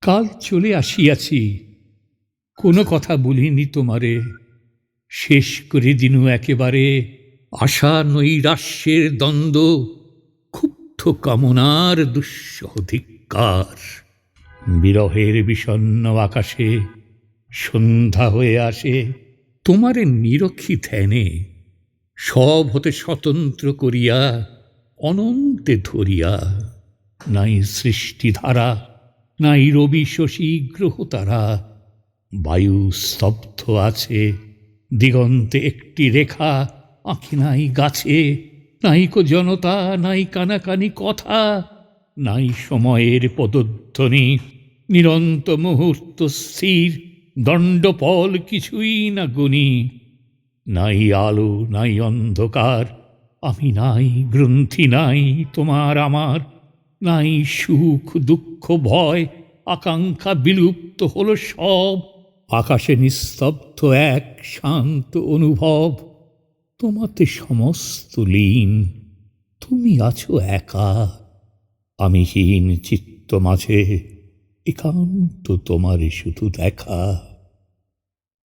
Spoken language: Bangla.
কাল চলে আসিয়াছি। কোনো কথা বলিনি তোমারে। শেষ করে দিনু একেবারে। আশা নৈরাশ্যের দ্বন্দ্ব, ক্ষুব্ধ কামনার দুঃসহ ধিক্কার। বিরহের বিষণ্ন আকাশে সন্ধ্যা হয়ে আসে। তোমারে নিরক্ষী ধ্যানে সব হতে স্বতন্ত্র করিয়া, অনন্তে ধরিয়া, নাই সৃষ্টিধারা নাই রবি শশী গ্রহ তারা। বায়ু স্তব্ধ আছে, দিগন্তে একটি রেখা আঁকি নাই গাছে নাইকো জনতা, নাই কানাকানি কথা, নাই সময়ের পদধ্বনি, নিরন্ত মুহূর্ত স্থির, দণ্ডপল কিছুই না গুনি নাই আলো, নাই অন্ধকার, আমি নাই, গ্রন্থি নাই তোমার আমার নাই সুখ, দুঃখ, ভয়, আকাঙ্ক্ষা বিলুপ্ত হলো সব। আকাশে নিস্তব্ধ এক শান্ত অনুভব। তোমাতে সমস্ত লীন, তুমি আছো একা। আমি হীন চিত্ত মাঝে, একান্ত তোমারে শুধু দেখা।